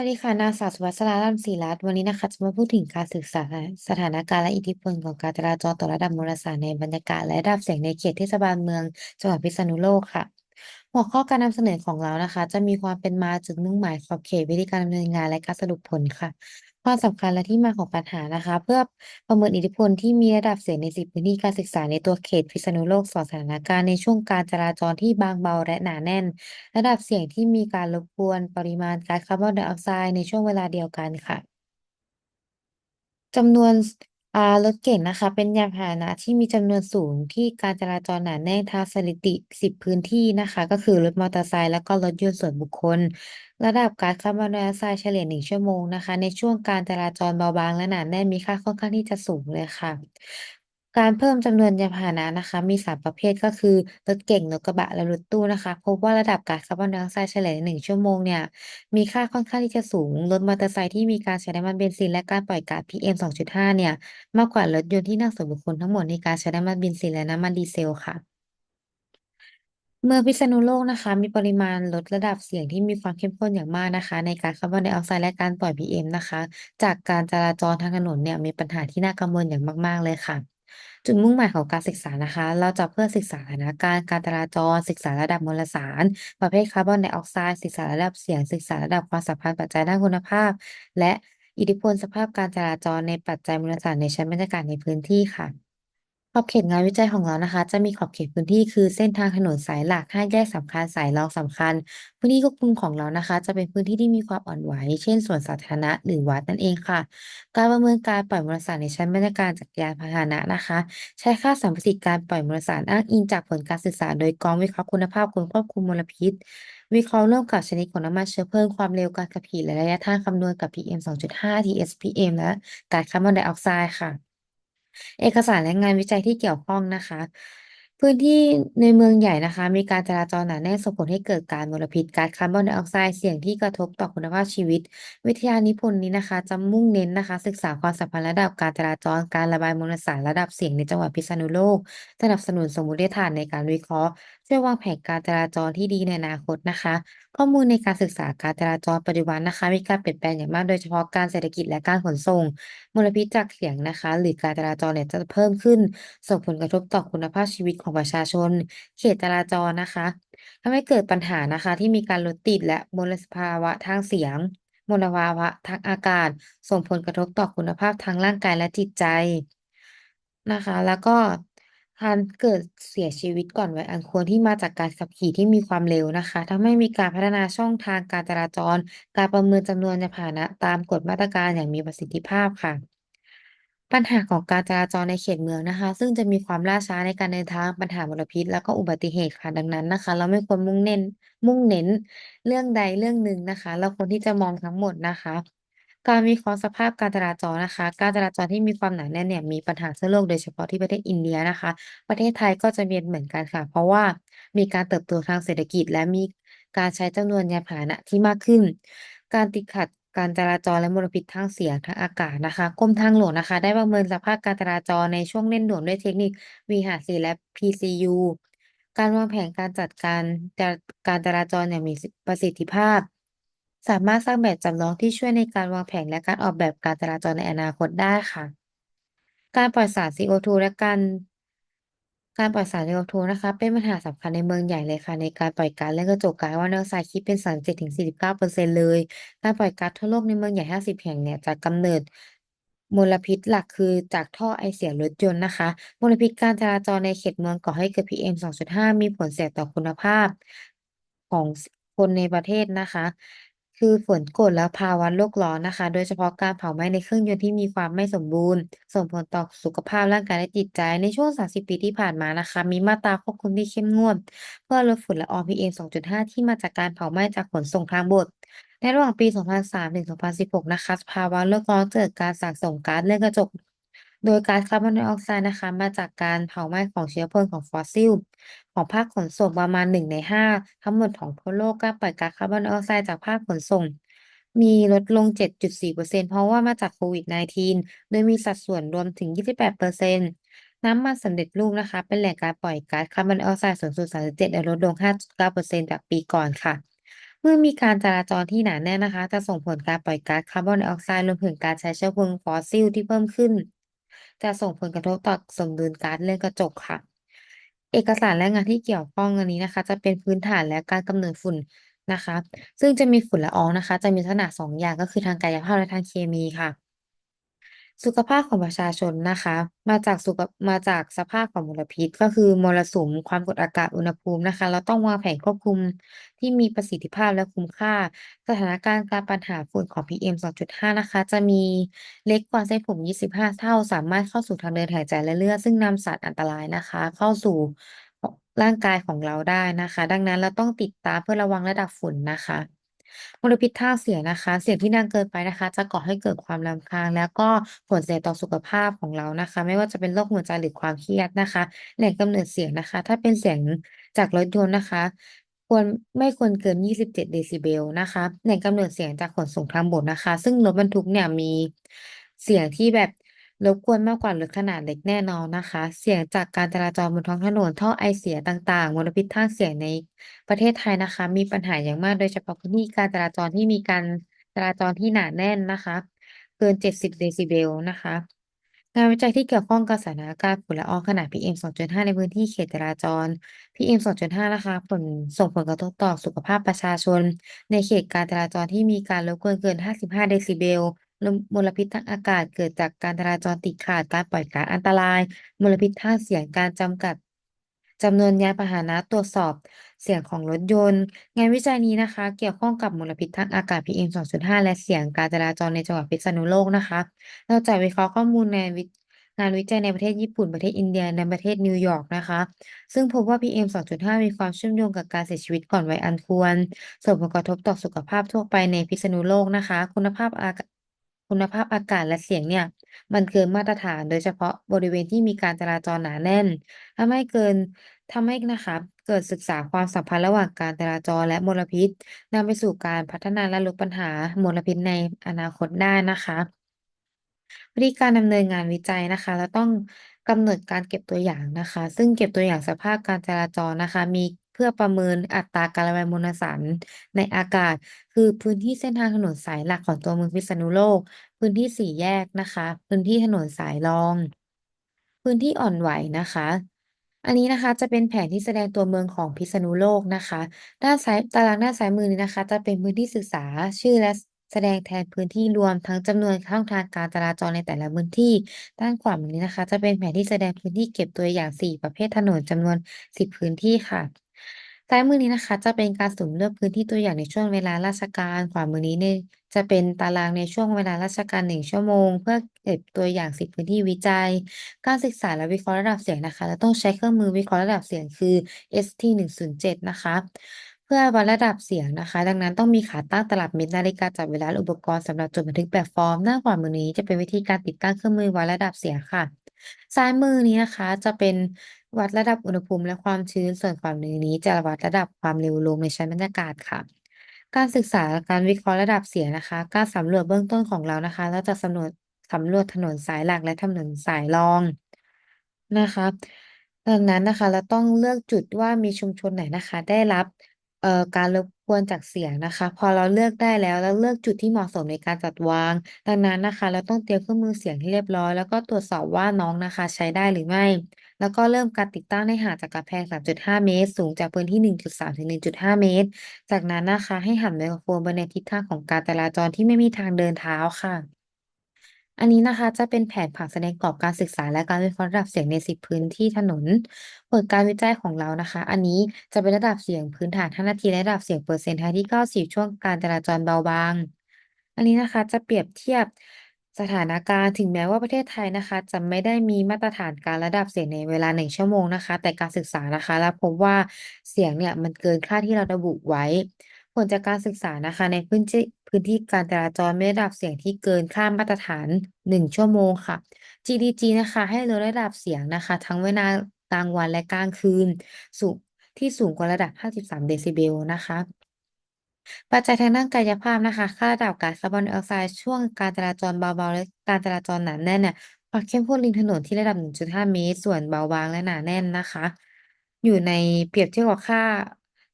สวัสดีค่ะ นางสาวสุภัสรารัมศรีรัตน์วันนี้นะคะ จะมาพูดถึงการศึกษาสถานการณ์และอิทธิพลของการจราจรต่อระดับมวลสารในบรรยากาศและระดับเสียงในเขตเทศบาลเมืองจังหวัดพิษณุโลกค่ะ หัวข้อการนำเสนอของเรานะคะ จะมีความเป็นมาจุดมุ่งหมายขอบเขตวิธีการดำเนินงานและการสรุปผลค่ะ ความสำคัญและที่มาของปัญหานะคะ เพื่อประเมินอิทธิพลที่มีระดับเสียงในสิบพื้นที่การศึกษาในตัวเขตพิษณุโลกสองสถานการณ์ในช่วงการจราจรที่บางเบาและหนาแน่น ระดับเสียงที่มีการรบกวนปริมาณก๊าซคาร์บอนไดออกไซด์ในช่วงเวลาเดียวกันค่ะจำนวน อ่ารถเก๋งนะคะ เป็นยานพาหนะที่มีจำนวนสูงที่การจราจรหนาแน่นทางสถิติสิบพื้นที่นะคะ ก็คือรถมอเตอร์ไซค์แล้วก็รถยนต์ส่วนบุคคล ระดับก๊าซคาร์บอนไดออกไซด์เฉลี่ยหนึ่งชั่วโมงนะคะ ในช่วงการจราจรเบาบางและหนาแน่นมีค่าค่อนข้างที่จะสูงเลยค่ะ การเพิ่มจำนวนยานพาหนะนะคะ มีสามประเภทก็คือรถเก๋งรถกระบะและรถตู้นะคะ พบว่าระดับก๊าซคาร์บอนไดออกไซด์เฉลี่ยหนึ่งชั่วโมงเนี่ย มีค่าค่อนข้างที่จะสูง รถมอเตอร์ไซค์ที่มีการใช้น้ำมันเบนซินและการปล่อยก๊าซ PM 2.5 เนี่ย มากกว่ารถยนต์ที่นั่งส่วนบุคคลทั้งหมดในการใช้น้ำมันเบนซินและน้ำมันดีเซลค่ะ เมืองพิษณุโลกนะคะ มีปริมาณลดระดับเสียงที่มีความเข้มข้นอย่างมากนะคะ ในการคาร์บอนไดออกไซด์และการปล่อย PM นะคะ จากการจราจรทางถนนเนี่ยมีปัญหาที่น่ากังวลอย่างมาก ๆ เลยค่ะ จุดมุ่งหมายของการศึกษานะคะ เราจะเพื่อศึกษาสถานการณ์การจราจร ศึกษาระดับมลสาร ประเภทคาร์บอนไดออกไซด์ศึกษาระดับเสียง ศึกษาระดับความสัมพันธ์ปัจจัยด้านคุณภาพ และอิทธิพลสภาพการจราจรในปัจจัยมลสารในชั้นบรรยากาศในพื้นที่ค่ะ ขอบเขตงานวิจัยของเรานะคะ จะมีขอบเขตพื้นที่คือเส้นทางถนนสายหลักห้าแยกสำคัญสายรองสำคัญ พื้นที่ควบคุมของเรานะคะ จะเป็นพื้นที่ที่มีความอ่อนไหว เช่นสวนสาธารณะหรือวัดนั่นเองค่ะ การประเมินการปล่อยมลสารในชั้นบรรยากาศจากยานพาหนะนะคะ ใช้ค่าสัมประสิทธิ์การปล่อยมลสารอ้างอิงจากผลการศึกษา โดยกองวิเคราะห์คุณภาพกรมควบคุมมลพิษ วิเคราะห์ร่วมกับชนิดของน้ำมันเชื้อเพลิงความเร็วการขับขี่และระยะทางคำนวณกับ PM 2.5 TSPM และก๊าซคาร์บอนไดออกไซด์ค่ะ เอกสารและงานวิจัยที่เกี่ยวข้องนะคะ พื้นที่ในเมืองใหญ่นะคะ มีการจราจรหนาแน่นส่งผลให้เกิดการมลพิษก๊าซคาร์บอนไดออกไซด์เสี่ยงที่กระทบต่อคุณภาพชีวิต วิทยานิพนธ์นี้นะคะ จะมุ่งเน้นนะคะ ศึกษาความสัมพันธ์ระดับการจราจร การระบายมลสารระดับเสียงในจังหวัดพิษณุโลก สนับสนุนสมมติฐานในการวิเคราะห์ ช่วยวางแผนการจราจรที่ดีในอนาคตนะคะ ข้อมูลในการศึกษาการจราจรปัจจุบันนะคะ มีการเปลี่ยนแปลงอย่างมากโดยเฉพาะการเศรษฐกิจและการขนส่ง มลพิษจากเสียงนะคะ หรือการจราจรเนี่ยจะเพิ่มขึ้น ส่งผลกระทบต่อคุณภาพชีวิตของประชาชน เขตจราจรนะคะทำให้เกิดปัญหานะคะ ที่มีการรถติดและมลภาวะทางเสียง มลภาวะทางอากาศ ส่งผลกระทบต่อคุณภาพทางร่างกายและจิตใจนะคะ แล้วก็ การเกิดเสียชีวิตก่อนวัยอันควรที่มาจากการขับขี่ที่มีความเร็วนะคะทำให้มีการพัฒนาช่องทางการจราจร การประเมินจำนวนยานพาหนะตามกฎมาตรการอย่างมีประสิทธิภาพค่ะ ปัญหาของการจราจรในเขตเมืองนะคะ ซึ่งจะมีความล่าช้าในการเดินทางปัญหามลพิษ แล้วก็อุบัติเหตุค่ะดังนั้นนะคะ เราไม่ควรมุ่งเน้นมุ่งเน้น เรื่องใดเรื่องหนึ่งนะคะ เราควรที่จะมองทั้งหมดนะคะ การวิเคราะห์สภาพการจราจรนะคะ การจราจรที่มีความหนาแน่นเนี่ยมีปัญหาทั่วโลกโดยเฉพาะที่ประเทศอินเดียนะคะ ประเทศไทยก็จะมีเหมือนกันค่ะ เพราะว่ามีการเติบโตทางเศรษฐกิจ และมีการใช้จำนวนยานพาหนะที่มากขึ้น การติดขัดการจราจรและมลพิษทางเสียงทางอากาศนะคะกรมทางหลวงนะคะ ได้ประเมินสภาพการจราจรในช่วงเร่งด่วนด้วยเทคนิค VHC และ PCU การวางแผนการจัดการการจราจรอย่างมีประสิทธิภาพ สามารถสร้างแบบจำลองที่ช่วยในการวางแผนและการออกแบบการจราจรในอนาคตได้ค่ะ การปล่อยสาร CO2 และการ การปล่อยสาร CO2 นะคะ เป็นปัญหาสำคัญในเมืองใหญ่เลยค่ะ ในการปล่อยก๊าซเรือนกระจกก๊าซคาร์บอนไดออกไซด์คิดเป็น37-49%เลย การปล่อยก๊าซทั่วโลกในเมืองใหญ่50แห่งเนี่ยจะกำเนิดมลพิษหลักคือจากท่อไอเสียรถยนต์นะคะ มลพิษการจราจรในเขตเมืองก่อให้เกิด PM 2.5 มีผลเสียต่อคุณภาพของคนในประเทศนะคะ คือฝนกรดและภาวะโลกร้อนนะคะ โดยเฉพาะการเผาไหม้ในเครื่องยนต์ที่มีความไม่สมบูรณ์ ส่งผลต่อสุขภาพร่างกายและจิตใจ ในช่วง 30 ปีที่ผ่านมานะคะ มีมาตราควบคุมที่เข้มงวด เพื่อลดฝุ่นละออง PM 2.5 ที่มาจากการเผาไหม้จากขนส่งทางบกในระหว่างปี 2003 ถึง 2016 นะคะ ภาวะโลกร้อนเกิดการสะสมก๊าซเรือนกระจก โดยก๊าซคาร์บอนไดออกไซด์นะคะ มาจากการเผาไหม้ของเชื้อเพลิงของฟอสซิล ของภาคขนส่งประมาณหนึ่งในห้าทั้งหมดของทั่วโลกก็ปล่อยก๊าซคาร์บอนไดออกไซด์จากภาคขนส่ง มีลดลง 7.4%เพราะว่ามาจากโควิด -19 โดยมีสัดส่วนรวมถึง 28%น้ำมันสำเร็จรูปนะคะ เป็นแหล่งการปล่อยก๊าซคาร์บอนไดออกไซด์สูงสุด 37และลดลง 5.9%จากปีก่อนค่ะ เมื่อมีการจราจรที่หนาแน่นนะคะ จะส่งผลการปล่อยก๊าซคาร์บอนไดออกไซด์รวมถึงการใช้เชื้อเพลิงฟอสซิลที่เพิ่มขึ้น จะส่งผลกระทบต่อสมดุลการเรือนกระจกค่ะ เอกสารและงานที่เกี่ยวข้องอันนี้นะคะ จะเป็นพื้นฐานและการกำเนิดฝุ่นนะคะ ซึ่งจะมีฝุ่นละอองนะคะ จะมีลักษณะสองอย่างก็คือทางกายภาพและทางเคมีค่ะ สุขภาพของประชาชนนะคะ มาจากสุขมาจากสภาพของมลพิษ ก็คือมรสุมความกดอากาศอุณหภูมินะคะ เราต้องวางแผนควบคุมที่มีประสิทธิภาพและคุ้มค่า สถานการณ์การปัญหาฝุ่นของ PM 2.5 นะคะ จะมีเล็กกว่าเส้นผม 25 เท่า สามารถเข้าสู่ทางเดินหายใจและเลือด ซึ่งนำสารอันตรายนะคะ เข้าสู่ร่างกายของเราได้นะคะ ดังนั้นเราต้องติดตามเพื่อระวังระดับฝุ่นนะคะ มลพิษทางเสียงนะคะ เสียงที่ดังเกินไปนะคะ จะก่อให้เกิดความรำคาญ แล้วก็ผลเสียต่อสุขภาพของเรานะคะ ไม่ว่าจะเป็นโรคหัวใจหรือความเครียดนะคะ แหล่งกำเนิดเสียงนะคะ ถ้าเป็นเสียงจากรถยนต์นะคะ ควรไม่ควรเกิน 27 เดซิเบลนะคะ แหล่งกำเนิดเสียงจากขนส่งทางบกนะคะ ซึ่งรถบรรทุกเนี่ยมีเสียงที่แบบ รบกวนมากกว่าหรถขนาดเล็กแน่นอนนะคะ เสียงจากการจราจรบนท้องถนนท่อไอเสียต่างๆมลพิษทางเสียงในประเทศไทยนะคะ มีปัญหาอย่างมากโดยเฉพาะพื้นที่การจราจรที่มีการจราจรที่หนาแน่นนะคะ เกิน 70 เดซิเบลนะคะงานวิจัยที่เกี่ยวข้องกับสถานการณ์ฝุ่นละอองขนาด PM 2.5 ในพื้นที่เขตจราจร PM 2.5 นะคะ ผลส่งผลกระทบต่อสุขภาพประชาชน ในเขตการจราจรที่มีการรบกวนเกิน 55 เดซิเบล มลพิษทางอากาศเกิดจากการจราจรติดขัดการปล่อยก๊าซอันตราย มลพิษทางเสียงการจำกัดจำนวนยานพาหนะตรวจสอบเสียงของรถยนต์ งานวิจัยนี้นะคะ เกี่ยวข้องกับมลพิษทางอากาศ PM 2.5 และเสียงการจราจรในจังหวัดพิษณุโลกนะคะนอกจากวิเคราะห์ข้อมูลในงานวิจัยในประเทศญี่ปุ่นประเทศอินเดียในประเทศนิวยอร์กนะคะ ซึ่งพบว่า PM 2.5 มีความเชื่อมโยงกับการเสียชีวิตก่อนวัยอันควรส่งผลกระทบต่อสุขภาพทั่วไปในพิษณุโลกนะคะ คุณภาพอากาศ คุณภาพอากาศและเสียงเนี่ย มันเกินมาตรฐาน โดยเฉพาะบริเวณที่มีการจราจรหนาแน่น ทำให้เกิน ทำให้นะคะ เกิดศึกษาความสัมพันธ์ระหว่างการจราจรและมลพิษนำไปสู่การพัฒนาและลดปัญหามลพิษในอนาคตได้นะคะ วิธีการดำเนินงานวิจัยนะคะเราต้องกำหนดการเก็บตัวอย่างนะคะ ซึ่งเก็บตัวอย่างสภาพการจราจรนะคะ มี พื่อประเมินอัตราการระบายมวลสารในอากาศ คือพื้นที่เส้นทางถนนสายหลักของตัวเมืองพิษณุโลก พื้นที่สี่แยกนะคะ พื้นที่ถนนสายรอง พื้นที่อ่อนไหวนะคะ อันนี้นะคะจะเป็นแผนที่แสดงตัวเมืองของพิษณุโลกนะคะ ด้านซ้ายตารางด้านซ้ายมือนี้นะคะ จะเป็นพื้นที่ศึกษาชื่อและแสดงแทนพื้นที่รวมทั้งจำนวนช่องทางการจราจรในแต่ละพื้นที่ ด้านขวามือนี้นะคะ จะเป็นแผนที่แสดงพื้นที่เก็บตัวอย่างสี่ประเภทถนนจำนวนสิบพื้นที่ค่ะ ซ้ายมือนี้นะคะ จะเป็นการสุ่มเลือกพื้นที่ตัวอย่างในช่วงเวลาราชการ ขวามือนี้เนี่ยจะเป็นตารางในช่วงเวลาราชการหนึ่งชั่วโมง เพื่อเก็บตัวอย่างสิบพื้นที่วิจัย การศึกษาและวิเคราะห์ระดับเสียงนะคะเราต้องใช้เครื่องมือวิเคราะห์ระดับเสียงคือ ST 107นะคะ เพื่อวัดระดับเสียงนะคะ ดังนั้นต้องมีขาตั้งตลับเมตรนาฬิกาจับเวลาอุปกรณ์สำหรับจดบันทึกแบบฟอร์ม หน้าขวามือนี้จะเป็นวิธีการติดตั้งเครื่องมือวัดระดับเสียงค่ะ ซ้ายมือนี้นะคะ จะเป็นวัดระดับอุณหภูมิและความชื้น ส่วนขวามือนี้จะวัดระดับความเร็วลมในชั้นบรรยากาศค่ะ การศึกษาการวิเคราะห์ระดับเสียงนะคะ การสำรวจเบื้องต้นของเรานะคะ เราจะสำรวจสำรวจถนนสายหลักและถนนสายรองนะคะ ดังนั้นนะคะ เราต้องเลือกจุดว่ามีชุมชนไหนนะคะ ได้รับ เอ่อการรบกวนจากเสียงนะคะ พอเราเลือกได้แล้วแล้วเลือกจุดที่เหมาะสมในการจัดวาง ดังนั้นนะคะ เราต้องเตรียมเครื่องมือเสียงที่เรียบร้อย แล้วก็ตรวจสอบว่าน้องนะคะ ใช้ได้หรือไม่ แล้วก็เริ่มการติดตั้งให้ห่างจากกำแพง 3.5 เมตร สูงจากพื้นที่ 1.3 ถึง 1.5 เมตร จากนั้นนะคะ ให้หันไมโครโฟนไปในทิศทางของการจราจรที่ไม่มีทางเดินเท้าค่ะ อันนี้นะคะจะเป็นแผนผังแสดงกรอบการศึกษาและการวิเคราะห์ระดับเสียงในสิบพื้นที่ถนนผลการวิจัยของเรานะคะ อันนี้จะเป็นระดับเสียงพื้นฐาน5นาทีและระดับเสียงเปอร์เซ็นต์ท้ายที่90ช่วงการจราจรเบาบาง อันนี้นะคะจะเปรียบเทียบสถานการณ์ถึงแม้ว่าประเทศไทยนะคะ จะไม่ได้มีมาตรฐานการระดับเสียงในเวลาหนึ่งชั่วโมงนะคะ แต่การศึกษานะคะแล้วพบว่าเสียงเนี่ยมันเกินค่าที่เราระบุไว้ ผลจากการศึกษานะคะในพื้นที่พื้นที่การจราจรไม่ได้ระดับเสียงที่เกินค่ามาตรฐานหนึ่งชั่วโมงค่ะ GDG นะคะให้ลดระดับเสียงนะคะ ทั้งเวลากลางวันและกลางคืนสูงที่สูงกว่าระดับ 53 เดซิเบลนะคะปัจจัยทางด้านกายภาพนะคะ ค่าระดับก๊าซคาร์บอนไดออกไซด์ช่วงการจราจรเบาๆและการจราจรหนาแน่นเนี่ยความเข้มข้นริมถนนที่ระดับ 1.5 เมตร ส่วนเบาบางและหนาแน่นนะคะ อยู่ในเปรียบเทียบกับค่า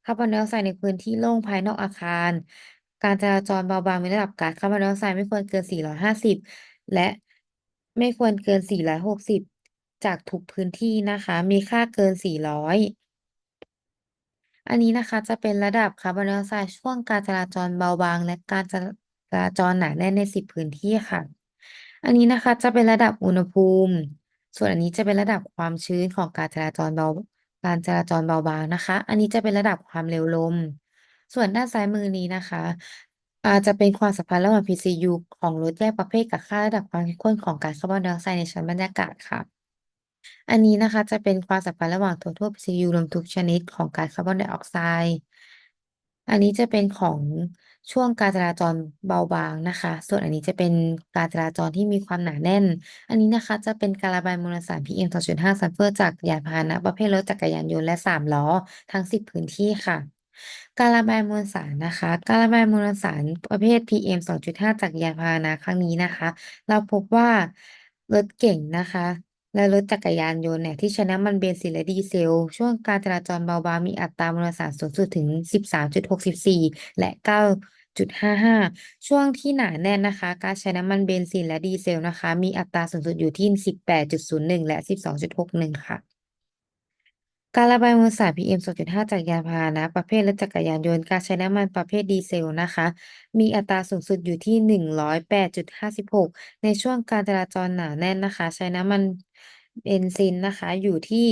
คาร์บอนไดออกไซด์ในพื้นที่โล่งภายนอกอาคาร การจราจรเบาบางมีระดับก๊าซคาร์บอนไดออกไซด์ไม่ควรเกิน 450 และไม่ควรเกิน 460 จากทุกพื้นที่นะคะ มีค่าเกิน 400อันนี้นะคะจะเป็นระดับคาร์บอนไดออกไซด์ช่วงการจราจรเบาบาง และการจราจรหนาแน่นใน10พื้นที่ค่ะ อันนี้นะคะจะเป็นระดับอุณหภูมิ ส่วนอันนี้จะเป็นระดับความชื้นของการจราจรเบา การจราจรเบาบางนะคะ อันนี้จะเป็นระดับความเร็วลม ส่วนด้านซ้ายมือนี้นะคะอาจจะเป็นความสัมพันธ์ระหว่าง PCU ของรถแยกประเภทกับค่าระดับความเข้มข้นของก๊าซคาร์บอนไดออกไซด์ในชั้นบรรยากาศค่ะ อันนี้นะคะจะเป็นความสัมพันธ์ระหว่างตัวทั่ว PCU รวมทุกชนิดของก๊าซคาร์บอนไดออกไซด์ อันนี้จะเป็นของช่วงการจราจรเบาบางนะคะ ส่วนอันนี้จะเป็นการจราจรที่มีความหนาแน่น อันนี้นะคะ จะเป็นการระบายมวลสาร PM 2.5ซัลเฟอร์จากยานพาหนะประเภทรถจักรยานยนต์และสามล้อทั้ง 10 พื้นที่ค่ะ การระบายมวลสารนะคะ การระบายมวลสารประเภท PM 2.5 จากยานพาหนะครั้งนี้นะคะ เราพบว่ารถเก่งนะคะ และรถจักรยานยนต์เนี่ยที่ใช้น้ำมันเบนซินและดีเซล ช่วงการจราจรเบาบางมีอัตรามลสารสูงสุดถึง 13.64 และ 9.55 ช่วงที่หนาแน่นนะคะ การใช้น้ำมันเบนซินและดีเซลนะคะ มีอัตราสูงสุดอยู่ที่ 18.01 และ 12.61 ค่ะการระบายมวลสาร PM 2.5 จากยานพาหนะ ประเภทรถจักรยานยนต์ การใช้น้ำมันประเภทดีเซลนะคะ มีอัตราสูงสุดอยู่ที่ 108.56 ในช่วงการจราจรหนาแน่นนะคะ ใช้น้ำมัน เบนซินนะคะ อยู่ที่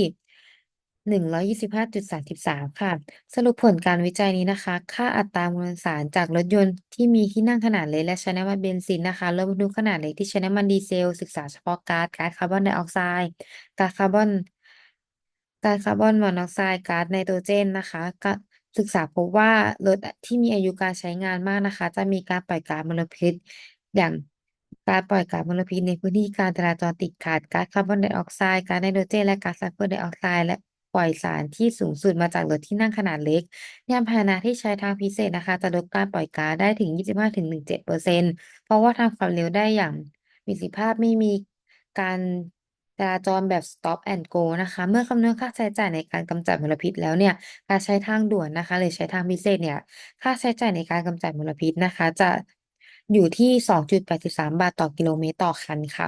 125.33ค่ะ สรุปผลการวิจัยนี้นะคะ ค่าอัตรามวลสารจากรถยนต์ที่มีที่นั่งขนาดเล็กและใช้น้ำมันเบนซินนะคะรถบรรทุกขนาดเล็กที่ใช้น้ำมันดีเซล ศึกษาเฉพาะก๊าซก๊าซคาร์บอนไดออกไซด์ก๊าซคาร์บอนก๊าซคาร์บอนมอนอกไซด์ก๊าซไนโตรเจนนะคะก็ศึกษาพบว่ารถที่มีอายุการใช้งานมากนะคะ จะมีการปล่อยก๊าซมลพิษอย่าง การปล่อยก๊าซมลพิษในพื้นที่การจราจรติดขัดก๊าซคาร์บอนไดออกไซด์ก๊าซไนโตรเจนและก๊าซซัลเฟอร์ไดออกไซด์และปล่อยสารที่สูงสุดมาจากรถที่นั่งขนาดเล็ก ยานพาหนะที่ใช้ทางพิเศษนะคะ จะลดการปล่อยก๊าซได้ถึง 25-17%เพราะว่าทำความเร็วได้อย่างมีประสิทธิภาพไม่มีการจราจรแบบ stop and go นะคะ เมื่อคำนวณค่าใช้จ่ายในการกำจัดมลพิษแล้วเนี่ย การใช้ทางด่วนนะคะ หรือใช้ทางพิเศษเนี่ย ค่าใช้จ่ายในการกำจัดมลพิษนะคะ จะ อยู่ที่ 2.83 บาทต่อกิโลเมตรต่อคันค่ะ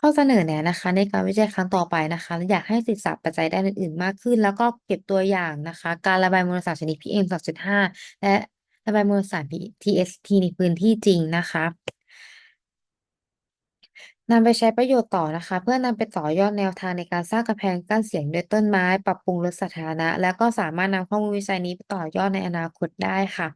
ข้อเสนอแนะนะคะ ในการวิจัยครั้งต่อไปนะคะ อยากให้ศึกษาปัจจัยด้านอื่นๆ มากขึ้น แล้วก็เก็บตัวอย่างนะคะ การระบายมลสารชนิด PM 2.5 และระบายมลสาร TST ในพื้นที่จริงนะคะนำไปใช้ประโยชน์ต่อนะคะ เพื่อนำไปต่อยอดแนวทางในการสร้างกำแพงกั้นเสียงด้วยต้นไม้ ปรับปรุงรถสาธารณะ แล้วก็สามารถนำข้อมูลวิจัยนี้ไปต่อยอดในอนาคตได้ค่ะ